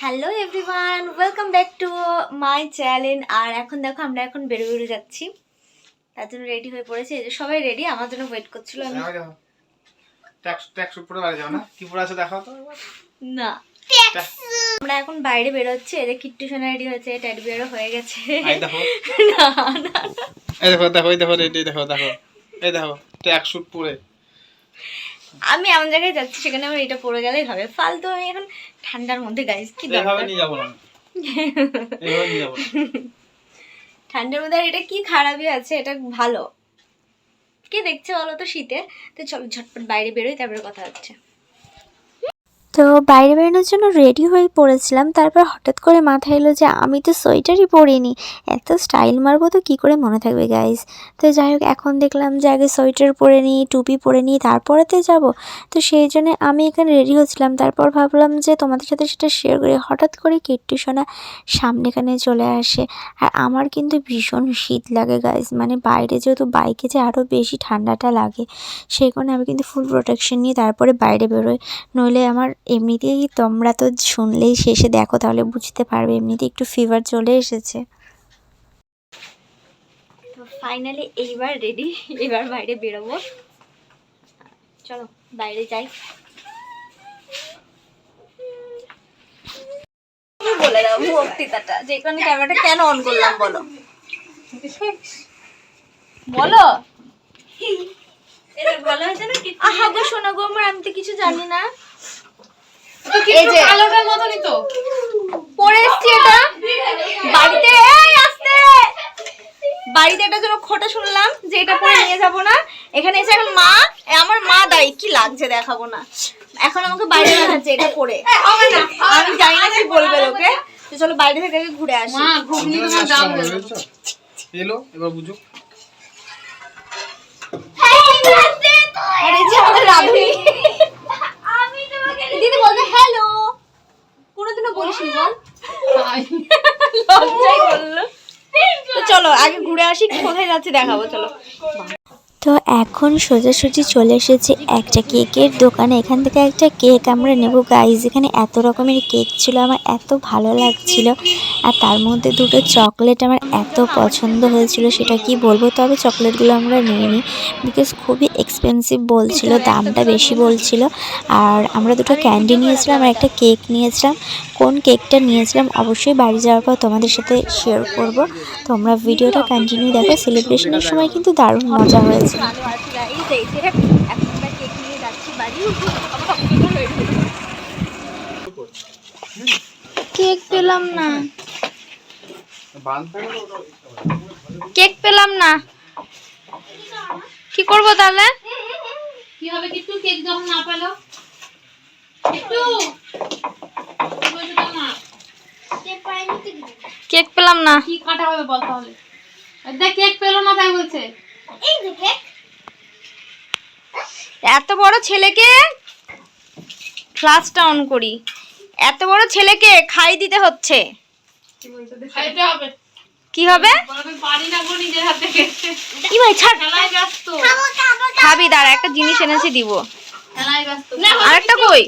Hello everyone welcome back to my channel আর এখন দেখো আমরা এখন বেরো বেরো যাচ্ছি। তার জন্য রেডি হয়ে পড়েছে। এই যে সবাই রেডি আমার জন্য ওয়েট করছিল আমি। না? আমরা এখন বাইরে বেরোচ্ছি। এদের কিট্টু সোনা রেডি হয়েছে ট্যাডি বিয়ারও হয়ে গেছে। এই দেখো। না না। এই দেখো দেখো এই দেখো রেডি দেখো দেখো এই দেখো ট্যাক্স শুট পরে। আমি এমন জায়গায় যাচ্ছি সেখানে আমার এটা পরে গেলেই হবে। ফালতু আমি এখন ঠান্ডার মধ্যে গাইস কি দরকার। ঠান্ডার মধ্যে আর এটা কি খারাপই আছে এটা ভালো। কে দেখছে বলো তো শীতে? তো চলো ঝটপট বাইরে বেরোই তারপরে কথা হচ্ছে। তো বাইরে বেরোনোর জন্য রেডি হয়ে পড়েছিলাম। তারপর হঠাৎ করে মাথায় এলো যে আমি তো সোয়েটারই পরিনি। এত স্টাইল মারবো তো কী করে মনে থাকবে গাইজ তো যাই হোক, এখন দেখলাম যে আগে সোয়েটার পরে নিই টুপি পরে নিই তারপরেতে যাব। তো সেই জন্য আমি এখানে রেডি হচ্ছিলাম। তারপর ভাবলাম যে তোমাদের সাথে সেটা শেয়ার করি। হঠাৎ করে কীর্তি সোনা সামনেখানে চলে আসে। আর আমার কিন্তু ভীষণ শীত লাগে গাইজ মানে বাইরে যেহেতু বাইকে যে আরও বেশি ঠান্ডাটা লাগে, সেই কারণে আমি কিন্তু ফুল প্রোটেকশন নিয়ে তারপরে বাইরে বেরোই। নইলে আমার এমনিতেই তোমরা তো শুনলেই শেষে দেখো তাহলে বুঝতে পারবে এমনিতে একটু ফিভার চলে এসেছে। তো ফাইনালি এইবার রেডি এবার বাইরে বেরোবো। চলো বাইরে যাই। বলে দাও বক্তৃতাটা যে কারণে ক্যামেরাটা কেন অন করলাম বলো? বলো। আহা গো শোনা গো আমার আমি তো কিছু জানি না। এই যে। পরে এসছি এটা। বাড়িতে এই আসতে। বাড়িতে এটা যেন খোটা শুনলাম যে এটা পরে নিয়ে যাব না। এখানে এসে এখন মা আমার মা দাঁড়িয়ে কি লাগছে দেখাবো না। এখন আমাকে বাইরে দেখাচ্ছে এটা পরে। আমি জানি না কি বলবে লোকে। চলো বাইরে থেকে ঘুরে আসি? এলো এবার বুঝো আর এই যে আমাদের রাধুনি দিদি বলবে হ্যালো কোনোদিনও বলিসনি বল লজ্জাই বলল তো চলো আগে ঘুরে আসি কোথায় যাচ্ছে দেখাবো, চলো। তো এখন সোজাসুজি চলে এসেছি একটা কেকের দোকানে। এখান থেকে একটা কেক আমরা নেব। গাইজ এখানে এত রকমের কেক ছিল, আমার এত ভালো লাগছিল। আর তার মধ্যে দুটো চকলেট আমার এত পছন্দ হয়েছিল, সেটা কি বলব? তবে চকলেটগুলো আমরা নিয়ে নিই। বিকজ খুবই এক্সপেন্সিভ বলছিল, দামটা বেশি বলছিল। আর আমরা দুটো ক্যান্ডি নিয়েছিলাম, আর একটা কেক নিয়েছিলাম। কোন কেকটা নিয়েছিলাম অবশ্যই বাড়ি যাওয়ার পর তোমাদের সাথে শেয়ার করব। তোমরা ভিডিওটা কন্টিনিউ দেখো। সেলিব্রেশনের সময় কিন্তু দারুণ মজা হয়েছে। কেক পেলাম না। কেক পেলাম না। কি করব তাহলে? কি হবে কিট্টু? কেক যখন না পেল? কিট্টু কি বলছো তোর মা? কেক পেলাম না। কি কাটা হবে বল তাহলে? দেখ কেক পেল না তাই বলছে। এত বড় ছেলেকে ফ্লাশটা অন করি। এত বড় ছেলেকে খাই দিতে হচ্ছে। কি হবে। বলে আমি পারি না গো নিজের হাতে খেতে। কি ভাই ছাড়। খাবি দাঁড়া একটা জিনিস এনেছি দিব। ব্যস্ত। আরেকটা কই?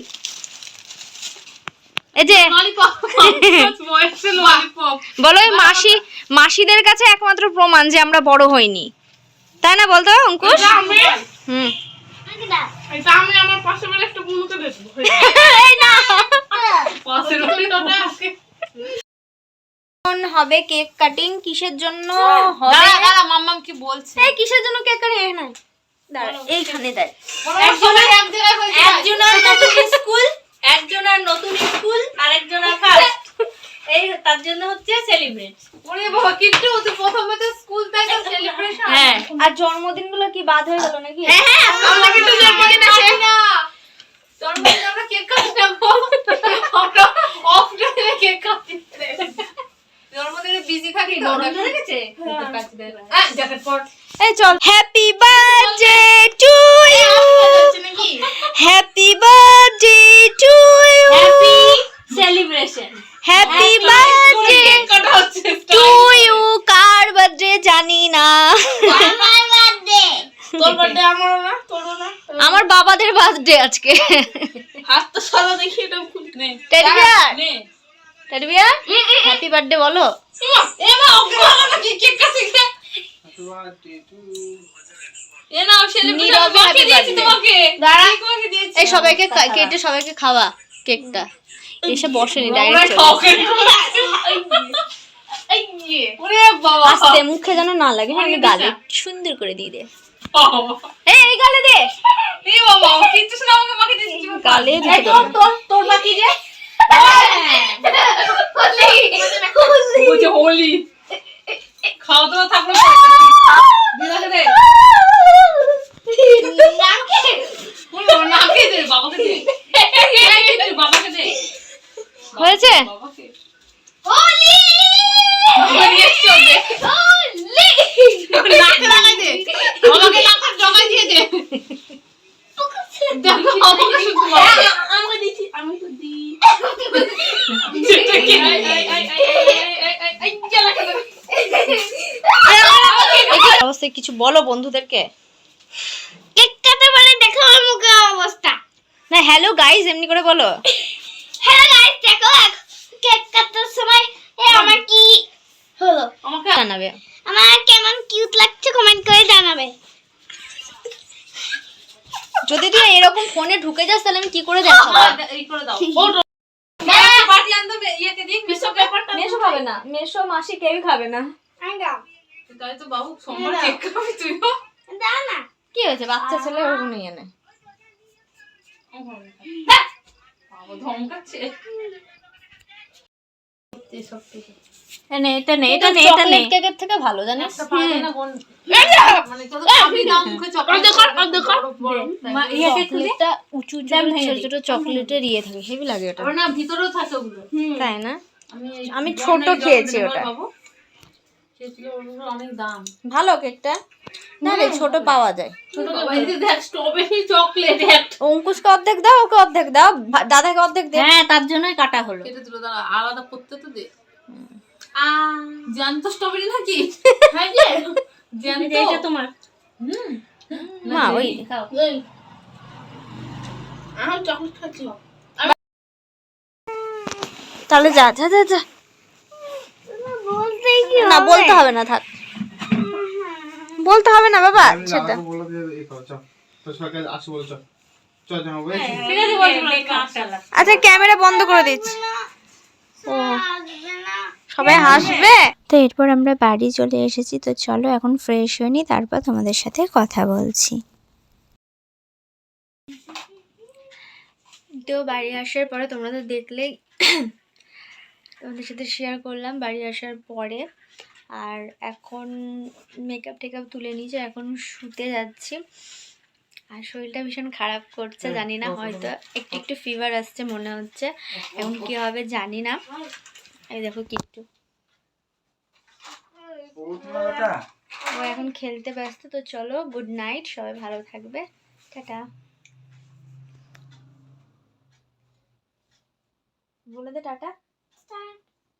এই যে। বলো মাসি মাসিদের কাছে একমাত্র প্রমাণ যে আমরা বড় হইনি। তাই না বলতো অঙ্কুশ? হুম। হবে কেক কাটিং কিসের জন্য হবে? দাঁড়া দাঁড়া মাম্মাম কি বলছে? কিসের জন্য কেক কাটিং? এখানে দাঁড়া এইখানে দেয় একজনের এক জায়গায় একজনের স্কুল একজনের নতুন স্কুল আর একজনের ফার্স্ট এই তার জন্য হচ্ছে সেলিব্রেট ওরে বাবা কিট্টু তুই প্রথমে তো স্কুল থেকে সেলিব্রেশন হ্যাঁ। আর জন্মদিনগুলো কি বাদ হয়ে গেল নাকি? হ্যাঁ হ্যাঁ আমরা কিন্তু জন্মদিন আছে। না জন্মদিন আমরা কেক কাটি আমরা অফ ডে কেক কাটি জন্মদিনে বিজি থাকি তো। গরম ধরে গেছে হ্যাঁ। জ্যাকেট পর এই চল। Happy birthday to you happy birthday to you happy celebration happy birthday to you car birthday জানি না। তোর বার্থডে আমারও না তোরও না আমার বাবাদের বার্থডে আজকে। হাত তো সাদা দেখি এটা খুব নে। Teddy bear teddy bear happy birthday বলো। এ মা অঙ্ক আমাকে কি কেক কাটতে এই সবাইকে কেটে সবাইকে খাওয়া কেকটা। এসে বসেনি ডাইরেক্ট ঠকে। এই যে। ওরে বাবা। আস্তে মুখে যেন না লাগে হ্যাঁ, আমি গালে সুন্দর করে দিয়ে দে। এই গালে দে। বাবা কিচ্ছু শোনা আমাকে মাকে দিয়েছি গালে দিতে তোর তোর বাকি যে? বলছে হোলি। খাওয়া দাওয়া থাকল দিদাকে দে। নাকে। দে বাবাকে দে। বাবাকে দে। হয়েছে? বাবাকে বাবা নিয়ে এসছো, দে। নাকে লাগাই দে বাবাকে নাকে জগাই দিয়ে দে দেখো আমাকে শুধু বাবাকে যেটা কি অবস্থায় কিছু বলো বন্ধুদেরকে। কেক কাটতে বলে দেখো আমার মুখের অবস্থা। না হ্যালো গাইজ এমনি করে বলো। হ্যালো গাইস দেখো কেক কাটার সময় এ আমার কি হলো? আমাকে জানাবে। আমার কেমন কিউট লাগছে কমেন্ট করে জানাবে। যদি তুই এরকম ফোনে ঢুকে যাস তাহলে আমি কি করে দেখাবো? এই করে দাও। দিন মিশো খাবে না মেশো মাসি কেউই খাবে না। তাই তো বাবু সোমবার কেক খাবি তুইও? দাও না। কি হয়েছে? বাচ্চা ছেলে ওরকম নিয়ে নে। ধমকাচ্ছে। এটা নে এটা নে এটা নে। কেকের থেকে ভালো জানিস? একটা পারে না কোন মানে উঁচু ছোট ছোট চকলেটের ইয়ে থাকে হেভি লাগে ওটা। না ভিতরেও থাকে ওগুলো। তাই না? আমি ছোট খেয়েছি ওটা। আমার বাবু খেয়েছিল ওগুলো অনেক দাম। ভালো কেকটা? না রে ছোট পাওয়া যায়। অঙ্কুশকে অর্ধেক দাও ওকে অর্ধেক দাও দাদাকে অর্ধেক দে। হ্যাঁ তার জন্যই কাটা হলো। কেটে দিল দাঁড়া আলাদা করতে তো দে। জ্যান্ত স্ট্রবেরি নাকি? হ্যাঁ যে জ্যান্ত। তোমার। হুম। মা ওই। আমি চকলেট খাচ্ছি তাহলে যা যা যা যা। না বলতে হবে না থাক। বলতে হবে না বাবা সেটা বলছি আচ্ছা ক্যামেরা বন্ধ করে দিচ্ছি। ও। সবাই হাসবে? তো এরপর আমরা বাড়ি চলে এসেছি তো চলো এখন ফ্রেশ হয়ে নিই তারপর তোমাদের সাথে কথা বলছি। তো বাড়ি আসার পরে তোমরা তো দেখলেই তোমাদের সাথে শেয়ার করলাম বাড়ি আসার পরে। আর এখন মেকআপ টেকআপ তুলে নিয়েছি এখন শুতে যাচ্ছি। আর শরীরটা ভীষণ খারাপ করছে জানি না হয়তো একটু একটু ফিভার আসছে মনে হচ্ছে। এখন কি হবে জানি না। এই দেখো কিট্টু। ও এখন খেলতে ব্যস্ত তো চলো গুড নাইট সবাই ভালো থাকবে। টাটা। বলে দে টাটা।